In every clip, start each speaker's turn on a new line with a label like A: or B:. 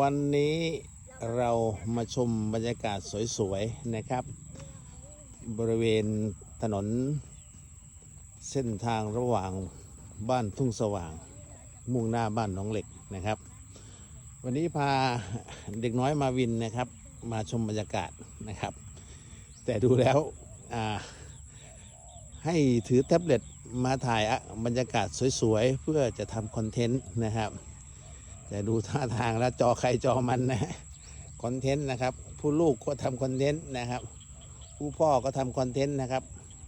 A: วันนี้เรามาชมบรรยากาศสวยๆนะครับ บริเวณถนน เส้นทางระหว่างบ้านทุ่งสว่าง มุ่งหน้าบ้านหนองเหล็กนะครับ วันนี้พาเด็กน้อยมาวินนะครับ มาชมบรรยากาศนะครับ แต่ดูแล้วให้ถือแท็บเล็ตมาถ่ายบรรยากาศสวยๆ เพื่อจะทำคอนเทนต์นะครับ แต่ดูท่าทางแล้วจอใครจอมันนะคอนเทนต์นะครับ ผู้ลูกก็ทำคอนเทนต์นะครับ ผู้พ่อก็ทำคอนเทนต์นะครับ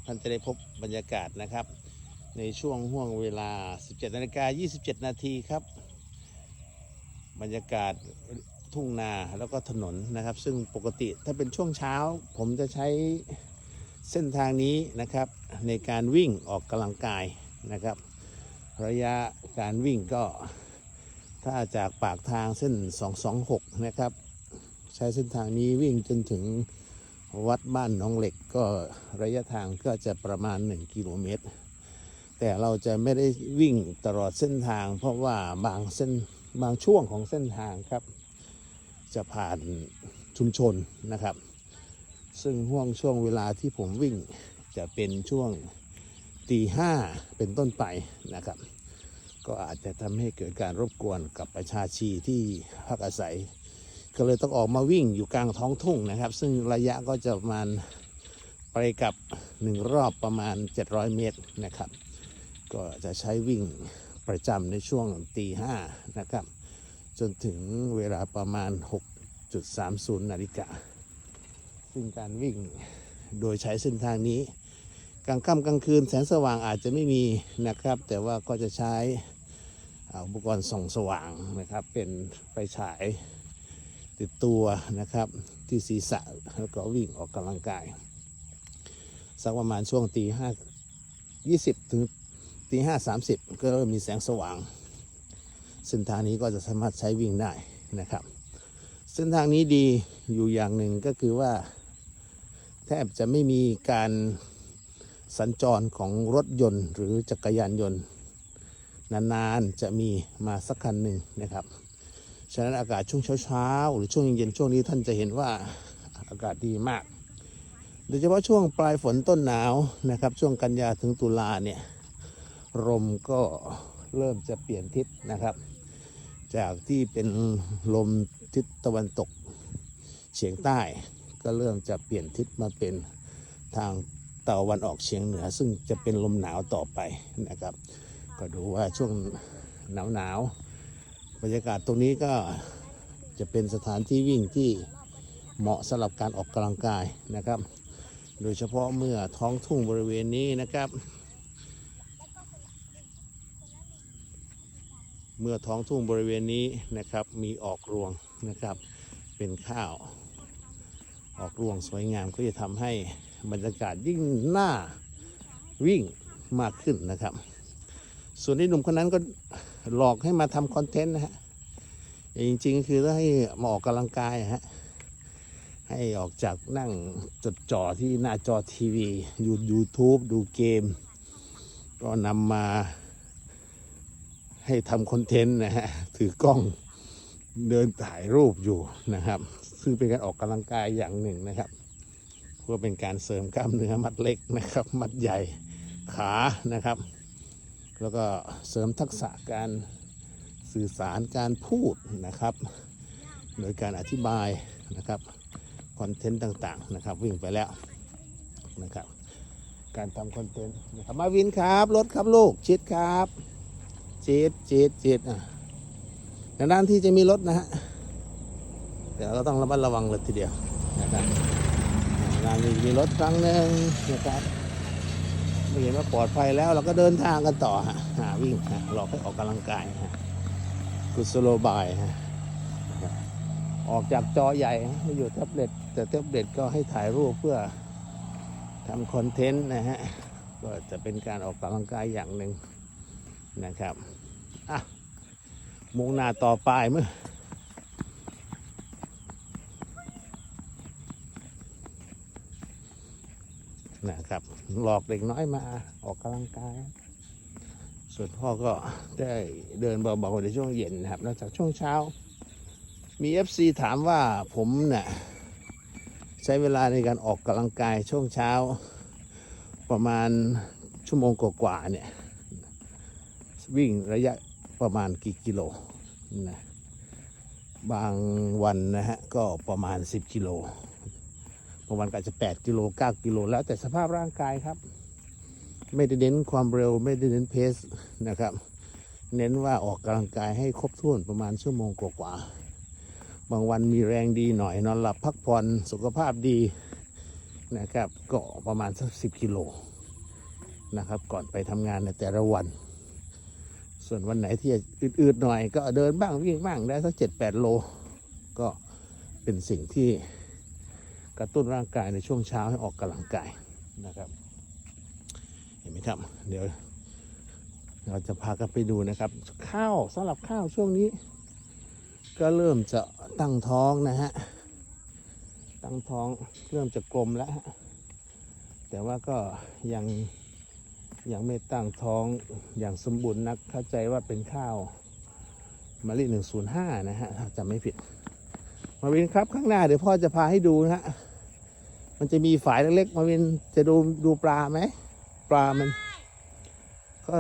A: ท่านจะได้พบบรรยากาศนะครับ ในช่วงห่วงเวลา 17นาฬิกา27 นาทีครับ บรรยากาศทุ่งนาแล้วก็ถนนนะครับ ซึ่งปกติถ้าเป็นช่วงเช้า ผมจะใช้เส้นทางนี้นะครับ ในการวิ่งออกกำลังกายนะครับ ระยะการวิ่งก็ ถ้าจากปากทางเส้น 226 นะครับ ใช้เส้นทางนี้วิ่งจนถึงวัดบ้านหนองเหล็กก็ระยะทางก็จะประมาณ 1 กิโลเมตร แต่เราจะไม่ได้วิ่งตลอดเส้นทาง เพราะว่าบางเส้นบางช่วงของเส้นทางครับ จะผ่านชุมชนนะครับ ซึ่งห่วงช่วงเวลาที่ผมวิ่งจะเป็นช่วงตีห้าเป็นต้นไปนะครับ ก็อาจจะทำให้เกิดการรบกวนกับประชาชีที่พักอาศัย ก็เลยต้องออกมาวิ่งอยู่กลางท้องทุ่งนะครับ ซึ่งระยะก็จะประมาณไปกับหนึ่งรอบประมาณ 700 เมตรนะครับ ก็จะใช้วิ่งประจำในช่วงตีห้านะครับ จนถึงเวลาประมาณ 6.30 นาฬิกา ซึ่งการวิ่งโดยใช้เส้นทางนี้ กลางค่ำกลางคืนแสงสว่างอาจจะไม่มีนะครับ แต่ว่าก็จะใช้ อ่าอุปกรณ์ส่องสว่างนะครับ เป็นไฟฉายติดตัวนะครับ ที่ศีรษะแล้วก็วิ่งออกกำลังกาย สักประมาณช่วงตีห้ายี่สิบถึงตีห้าสามสิบก็เริ่มมีแสงสว่าง เส้นทางนี้ก็จะสามารถใช้วิ่งได้นะครับ เส้นทางนี้ดีอยู่อย่างหนึ่งก็คือว่า แทบจะไม่มีการสัญจรของรถยนต์หรือจักรยานยนต์ นานๆจะมีมาสักคันหนึ่งนะครับ ฉะนั้นอากาศช่วงเช้าๆหรือช่วงเย็นๆช่วงนี้ท่านจะเห็นว่าอากาศดีมาก โดยเฉพาะช่วงปลายฝนต้นหนาวนะครับ ช่วงกันยาถึงตุลาเนี่ยลมก็เริ่มจะเปลี่ยนทิศนะครับ จากที่เป็นลมทิศตะวันตกเฉียงใต้ ก็เริ่มจะเปลี่ยนทิศมาเป็นทางตะวันออกเฉียงเหนือ ซึ่งจะเป็นลมหนาวต่อไปนะครับ ก็ดูว่าช่วงหนาวหนาวๆบรรยากาศตรงนี้ก็จะเป็นสถานที่วิ่งที่เหมาะสำหรับการออกกำลังกายนะครับ โดยเฉพาะเมื่อท้องทุ่งบริเวณนี้นะครับ เมื่อท้องทุ่งบริเวณนี้นะครับมีออกรวงนะครับ เป็นข้าว ออกรวงสวยงามก็จะทำให้บรรยากาศยิ่งน่าวิ่งมากขึ้นนะครับ ส่วนที่หนุ่มคนนั้นก็หลอกให้มาทำคอนเทนต์นะฮะแต่จริงๆ คือให้มาออกกำลังกายฮะให้ออกจากนั่งจดจ่อที่หน้าจอทีวียูยูทูบดูเกม ก็นำมาให้ทำคอนเทนต์นะฮะถือกล้องเดินถ่ายรูปอยู่นะครับ ซึ่งเป็นการออกกำลังกายอย่างหนึ่งนะครับ เพื่อเป็นการเสริมกล้ามเนื้อมัดเล็กนะครับ มัดใหญ่ขานะครับ แล้วก็เสริมทักษะการสื่อสารการพูดนะครับ โดยการอธิบายนะครับคอนเทนต์ต่างๆนะครับ วิ่งไปแล้วนะครับ การทำคอนเทนต์นะครับมาวินครับรถครับลูกชิดครับจีดจีดจีดอะในด้านที่จะมีรถนะฮะแต่เราก็ต้องระมัดระวังเลยทีเดียวนะครับด้านนี้มีรถครั้งหนึ่งนะครับ เห็นว่าปลอดภัยแล้วเราก็เดินทางกันต่อฮะหาวิ่งฮะหลอกให้ออกกำลังกายฮะกุศโลบายฮะออกจากจอใหญ่ม่อยู่แท็บเล็ตแต่แท็บเล็ตก็ให้ถ่ายรูปเพื่อทำคอนเทนต์นะฮะก็จะเป็นการออกกำลังกายอย่างหนึ่งนะครับอะมุ่งหน้าต่อไปเมื่อ นะครับ หลอกเด็กน้อยมาออกกำลังกาย ส่วนพ่อก็ได้เดินเบาๆในช่วงเย็นนะครับนอกจากช่วงเช้า มี FC ถามว่าผมเนี่ยใช้เวลาในการออกกำลังกายช่วงเช้า ประมาณชั่วโมงกว่าๆเนี่ยวิ่งระยะประมาณกี่กิโลนะบางวันนะฮะก็ประมาณ 10 กิโลางวันก็อาจจะ 8 กิโล 9 กิโล แล้วแต่สภาพร่างกายครับ ไม่ได้เน้นความเร็ว ไม่ได้เน้นเพสนะครับ เน้นว่าออกกำลังกายให้ครบถ้วนประมาณชั่วโมงกว่าๆบางวันมีแรงดีหน่อยนอนหลับพักผ่อนสุขภาพดีนะครับ ก็ประมาณสักสิกิโลนะครับ ก่อนไปทำงานในแต่ละวัน ส่วนวันไหนที่อืดๆหน่อย ก็เดินบ้างวิ่งบ้างได้สักเจ็ดแปดโล ก็เป็นสิ่งที่ กระตุ้นร่างกายในช่วงเช้าให้ออกกำลังกายนะครับ เห็นไหมครับ เดี๋ยว เราจะพากันไปดูนะครับ ข้าวสำหรับข้าวช่วงนี้ ก็เริ่มจะตั้งท้องนะฮะตั้งท้องเริ่มจะกลมแล้ว แต่ว่าก็ยังยังไม่ตั้งท้องอย่างสมบูรณ์นักเข้าใจว่าเป็นข้าวมะลิหนึ่งศูนย์ห้านะฮะถ้าจำไม่ผิด มาวินครับข้างหน้าเดี๋ยวพ่อจะพาให้ดูนะฮะมันจะมีฝายเล็กๆมาวินจะดูดูปลาไหมปลามัน ก็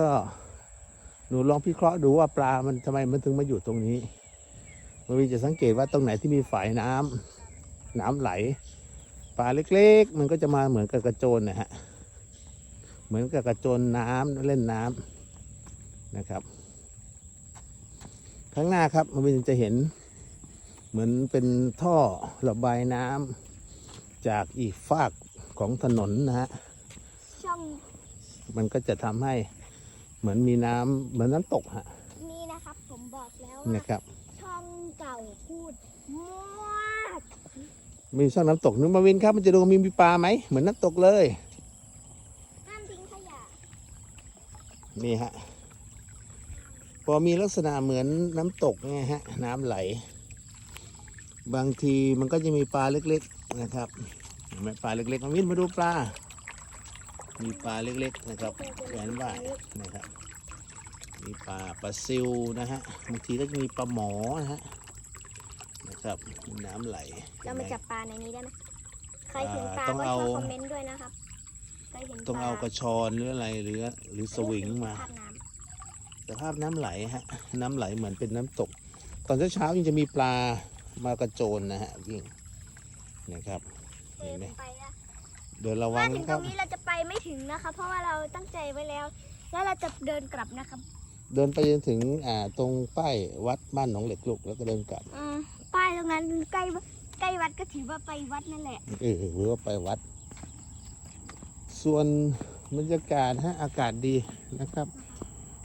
A: หนูลองพิเคราะห์ดูว่าปลามันทำไมมันถึงมาอยู่ตรงนี้มาวินจะสังเกตว่าตรงไหนที่มีฝายน้ำน้ำไหล ปลาเล็ก ๆ มันก็จะมาเหมือนกับกระโจนนะฮะเหมือนกับกระโจนน้ำเล่นน้ำนะครับ ข้างหน้าครับมันจะเห็น เหมือนเป็นท่อระบายน้ำจากอีกฝากของถนนนะฮะ
B: ช่อง
A: มันก็จะทำให้เหมือนมีน้ำเหมือนน้ำตกฮะ
B: นี้นะครับ ผมบอกแล้วว่า
A: นะครับ
B: ช่องเก่าพูดมาก
A: มีช่องน้ำตกนึกมาวินครับมันจะดูมีมีปลาไหมเหมือนน้ำตกเลย
B: ห้ามทิ้งขยะ
A: นี่ฮะพอมีลักษณะเหมือนน้ำตกไงฮะ น้ำไหล บางทีมันก็จะมีปลาเล็ก ๆนะครับเห็นไหมปลาเล็กๆมาวินมาดูปลา มีปลาเล็กๆนะครับแขวนว่ายนะครับ มีปลาปลาซิวนะฮะบางทีก็จะมีปลาหมอนะฮะนะครับมีน้ำไหล
B: เรามาจับปลาในนี้ได้ไหมใครเห็นปลา
A: ต้อง
B: ก็
A: เอา
B: ช่วยคอมเมนต์ด้วยนะครับใครเห็น
A: ต้องเอากระชอนหรืออะไรหรือหรือสวิงมา
B: ภาพน้
A: สภาพน้ำไหลฮะน้ำไหลเหมือนเป็นน้ำตก ตอนเช้าๆยังจะมีปลา มากระโจนนะฮะวิ่งนะครับำเห็นไหม
B: ไปแล้ว
A: เดินระวั
B: ถ้างถึง
A: นะ
B: ต
A: ค
B: ร
A: รับ
B: งนี้เราจะไปไม่ถึงนะคะ เพราะว่าเราตั้งใจไว้แล้ว แล้วเราจะเดินกลับนะครับ
A: เดินไปจนถึงอ่าตรงป้ายวัดบ้านหนองเหล็กลูกแล้วก็เดินกลับ
B: อืมป้ายตรงนั้นใกล้ใกล้วัดก็ถือว่าไปวัดนั่นแหละ
A: เออหรือว่าไปวัด ส่วนบรรยากาศฮะอากาศดีนะครับ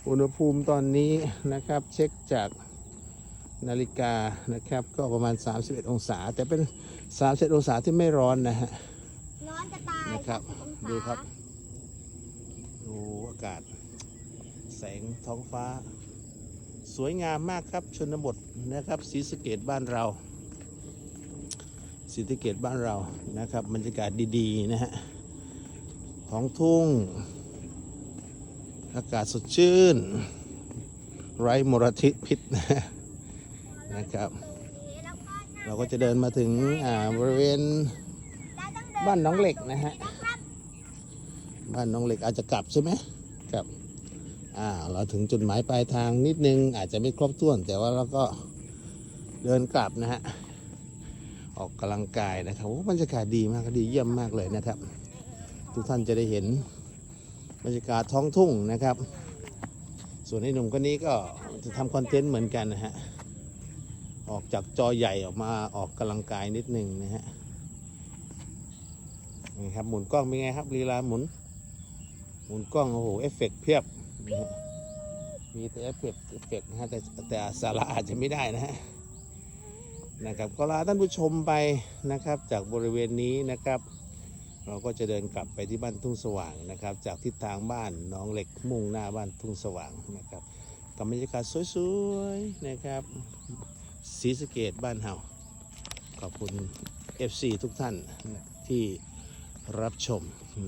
A: อุณหภูมิตอนนี้นะครับ เช็คจาก นาฬิกานะครับ ก็ประมาณ 31 องศา แต่เป็น31องศาที่ไม่ร้อนนะฮะ
B: ร้อนจะตาย
A: นะครับ
B: 30องศา
A: ดูครับดูอากาศ แสงท้องฟ้า สวยงามมากครับชนบทนะครับศรีสะเกดบ้านเราศรีสะเกดบ้านเรานะครับบรรยากาศดีๆนะฮะท้องทุ่ง อากาศสดชื่น ไร้มลพิษนะ นะครับ เราก็จะเดินมาถึงบริเวณบ้านน้องเหล็กนะฮะบ้านน้องเหล็กอาจจะกลับใช่ไหมกลับอ่าเราถึงจุดหมายปลายทางนิดนึงอาจจะไม่ครบถ้วน แต่ว่าเราก็เดินกลับนะฮะออกกำลังกายนะครับบรรยากาศดีมากดีเยี่ยมมากเลยนะครับ ทุกท่านจะได้เห็นบรรยากาศท้องทุ่งนะครับ ส่วนไอ้หนุ่มคนนี้ก็จะทำคอนเทนต์เหมือนกันนะฮะ ออกจากจอใหญ่ออกมาออกกำลังกายนิดหนึ่งนะฮะนี่ครับหมุนกล้องเป็นไงครับลีลาหมุน หมุนกล้องโอ้โหเอฟเฟกต์เพียบนะฮะมีแต่เอฟเฟกต์เอฟเฟกต์นะฮะแต่แต่สาระอาจจะไม่ได้นะฮะนะครับก็ลาท่านผู้ชมไปนะครับ จากบริเวณนี้นะครับ เราก็จะเดินกลับไปที่บ้านทุ่งสว่างนะครับ จากทิศทางบ้านน้องเหล็กมุ่งหน้าบ้านทุ่งสว่างนะครับกับบรรยากาศสวยๆนะครับ ศรีสะเกดบ้านเฮาขอบคุณ FC ทุกท่านที่รับชม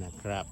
A: นะครับ